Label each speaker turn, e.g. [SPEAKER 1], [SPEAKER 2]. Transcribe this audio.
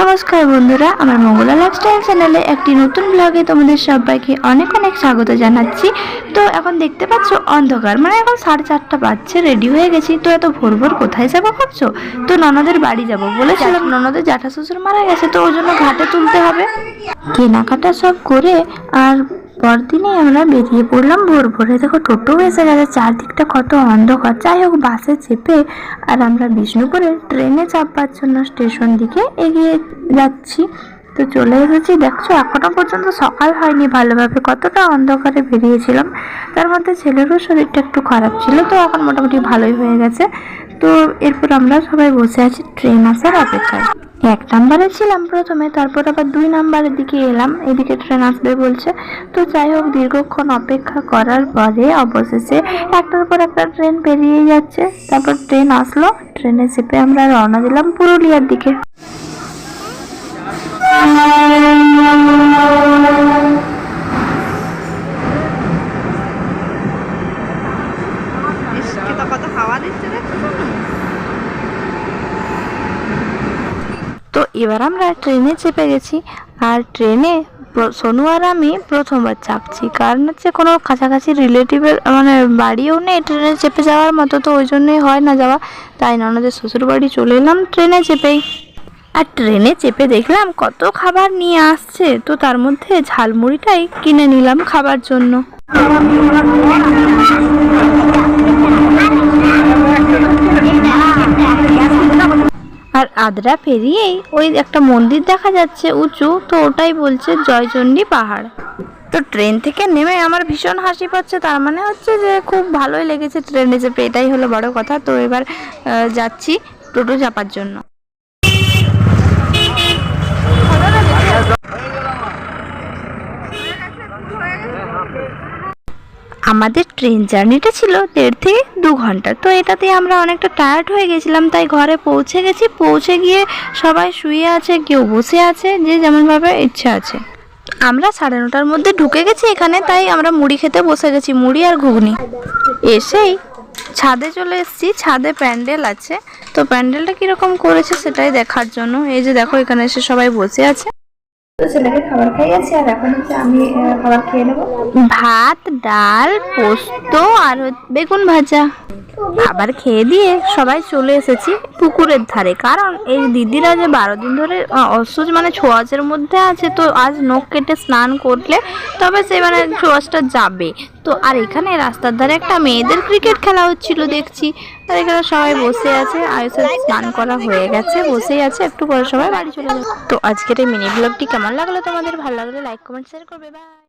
[SPEAKER 1] নমস্কার বন্ধুরা আমার মঙ্গলা লাইফস্টাইল চ্যানেলে একটি নতুন ব্লগে তোমাদের সবাইকে অনেক অনেক স্বাগত জানাচ্ছি। তো এখন দেখতে পাচ্ছ অন্ধকার মানে এখন সাড়ে চারটা বাজছে রেডি হয়ে গেছি। তো এত ভোর ভোর কোথায় যাব ভাবছ? তো ননদের বাড়ি যাব বলেছিলাম ননদের জ্যাঠা শ্বশুর মারা গেছে তো ওই জন্য ঘাটে তুলতে হবে। কেনাকাটা সব করে আর পরদিনই আমরা বেরিয়ে পড়লাম ভোর ভোরে দেখো, টোটো এসে গেছে, চারদিকটা কত অন্ধকার। যাই হোক, বাসে চেপে আর আমরা বিষ্ণুপুরে ট্রেনে চাপবার জন্য স্টেশন দিকে এগিয়ে যাচ্ছি। তো চলে এসেছি। দেখছ, এখনও পর্যন্ত সকাল হয়নি ভালোভাবে। কতটা অন্ধকারে বেরিয়েছিলাম। তার মধ্যে ছেলেরও শরীরটা একটু খারাপ ছিল, তো এখন মোটামুটি ভালোই হয়ে গেছে। তো এরপর আমরা সবাই বসে আছি ট্রেন আসার অপেক্ষায়। এক নাম্বারে ছিলাম প্রথমে, তারপর আবার দুই নাম্বারের দিকে এলাম। এদিকে ট্রেন আসবে বলছে। তো যাই হোক, দীর্ঘক্ষণ অপেক্ষা করার পরে অবশেষে একটার পর একটা ট্রেন পেরিয়ে যাচ্ছে। তারপর ট্রেন আসলো। ট্রেনে চেপে আমরা রওনা দিলাম পুরুলিয়ার দিকে। তো এবার আমরা ট্রেনে চেপে গেছি, আর ট্রেনে সোনু আর আমি প্রথমবার চাপছি। কারণ হচ্ছে কোনো কাছাকাছি রিলেটিভের মানে বাড়িও নেই ট্রেনে চেপে যাওয়ার মতো, তো ওই জন্যই হয় না যাওয়া। তাই ননদের শ্বশুর বাড়ি চলে এলাম ট্রেনে চেপেই। আর ট্রেনে চেপে দেখলাম কত খাবার নিয়ে আসছে। তো তার মধ্যে ঝালমুড়িটাই কিনে নিলাম খাবার জন্য। আর আদ্রা পেরিয়েই ওই একটা মন্দির দেখা যাচ্ছে উঁচু, তো ওটাই বলছে জয়চণ্ডী পাহাড়। তো ট্রেন থেকে নেমে আমার ভীষণ হাসি পাচ্ছে, তার মানে হচ্ছে যে খুব ভালোই লেগেছে ট্রেনে চেপে, এটাই হলো বড় কথা। তো এবার যাচ্ছি টোটো চাপার জন্য। আমাদের ট্রেন জার্নিটা ছিল দেড় থেকে দু ঘণ্টা। তো এটাতে আমরা অনেকটা টায়ার্ড হয়ে গেছিলাম, তাই ঘরে পৌঁছে গেছি। পৌঁছে গিয়ে সবাই শুয়ে আছে, কেউ বসে আছে, যে যেমনভাবে ইচ্ছা আছে। আমরা সাড়ে নটার মধ্যে ঢুকে গেছি এখানে, তাই আমরা মুড়ি খেতে বসে গেছি, মুড়ি আর ঘুগনি। এসেই ছাদে চলে এসেছি, ছাদে প্যান্ডেল আছে। তো প্যান্ডেলটা কীরকম করেছে সেটাই দেখার জন্য। এই যে দেখো, এখানে এসে সবাই বসে আছে। ভাত, ডাল, পোস্ত, আর বেগুন ভাজা। খাবার খেয়ে দিয়ে সবাই চলে এসেছি পুকুরের ধারে। কারণ এই দিদিরা যে বারো দিন ধরে অসুচ মানে ছোঁয়াচের মধ্যে আছে, তো আজ নখ কেটে স্নান করলে তবে সে মানে ছোঁয়াচটা যাবে। তো আর এখানে রাস্তার ধারে একটা মেয়েদের ক্রিকেট খেলা হচ্ছিল দেখছি। আর এখানে সবাই বসে আছে, আয়ুষের স্নান করা হয়ে গেছে, বসেই আছে, একটু পরে সবাই বাড়ি চলে যাবে। তো আজকের এই মিনি ব্লগটি কেমন লাগল তোমাদের? ভালো লাগলে লাইক কমেন্ট শেয়ার করবে।